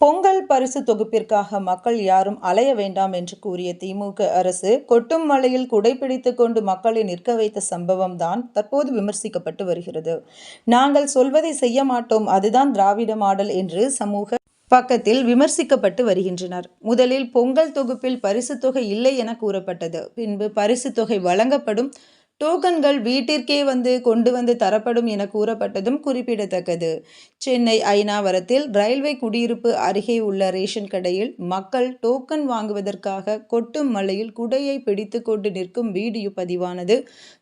பொங்கல் பரிசு தொகுப்பிற்காக மக்கள் யாரும் அலைய வேண்டாம் என்று கூறிய திமுக அரசு கொட்டும் மலையில் குடைப்பிடித்து கொண்டு மக்களை நிற்க வைத்த சம்பவம் தான் தற்போது விமர்சிக்கப்பட்டு வருகிறது. நாங்கள் சொல்வதை செய்ய மாட்டோம் அதுதான் திராவிட மாடல் என்று சமூக பக்கத்தில் விமர்சிக்கப்பட்டு வருகின்றனர். முதலில் பொங்கல் தொகுப்பில் பரிசு தொகை இல்லை என கூறப்பட்டது. பின்பு பரிசு தொகை வழங்கப்படும் டோக்கன்கள் வீட்டிற்கே வந்து கொண்டு வந்து தரப்படும் என கூறப்பட்டதும் குறிப்பிடத்தக்கது. சென்னை ஐநாவரத்தில் ரயில்வே குடியிருப்பு அருகே உள்ள ரேஷன் கடையில் மக்கள் டோக்கன் வாங்குவதற்காக கொட்டும் மழையில் குடையை பிடித்து கொண்டு நிற்கும் வீடியோ பதிவானது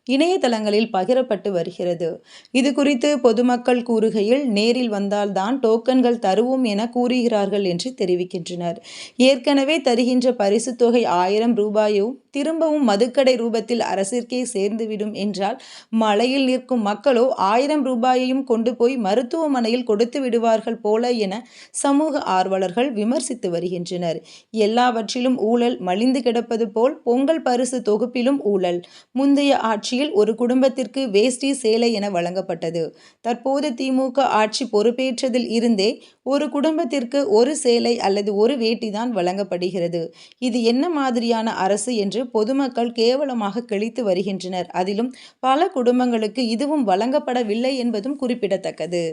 இணையதளங்களில் பகிரப்பட்டு வருகிறது. இது குறித்து பொதுமக்கள் கூறுகையில் நேரில் வந்தால்தான் டோக்கன்கள் தருவோம் என கூறுகிறார்கள் என்று தெரிவிக்கின்றனர். ஏற்கனவே தருகின்ற பரிசு தொகை ஆயிரம் ரூபாயும் திரும்பவும் மதுக்கடை ரூபத்தில் அரசிற்கே சேர்ந்து வந்துவிடும் என்றால் மலையில் நிற்கும் மக்களோ ஆயிரம் ரூபாயையும் கொண்டு போய் மருத்துவமனையில் கொடுத்து விடுவார்கள் போல என சமூக ஆர்வலர்கள் விமர்சித்து வருகின்றனர். எல்லாவற்றிலும் ஊழல் மலிந்து கிடப்பது போல் பொங்கல் பரிசு தொகுப்பிலும் ஊழல். முந்தைய ஆட்சியில் ஒரு குடும்பத்திற்கு வேஷ்டி சேலை என வழங்கப்பட்டது. தற்போது திமுக ஆட்சி பொறுப்பேற்றதில் இருந்தே ஒரு குடும்பத்திற்கு ஒரு சேலை அல்லது ஒரு வேட்டி தான் வழங்கப்படுகிறது. இது என்ன மாதிரியான அரசு என்று பொதுமக்கள் கேவலமாக கிழித்து வருகின்றனர். அதிலும் பல குடும்பங்களுக்கு இதுவும் வழங்கப்படவில்லை என்பதும் குறிப்பிடத்தக்கது.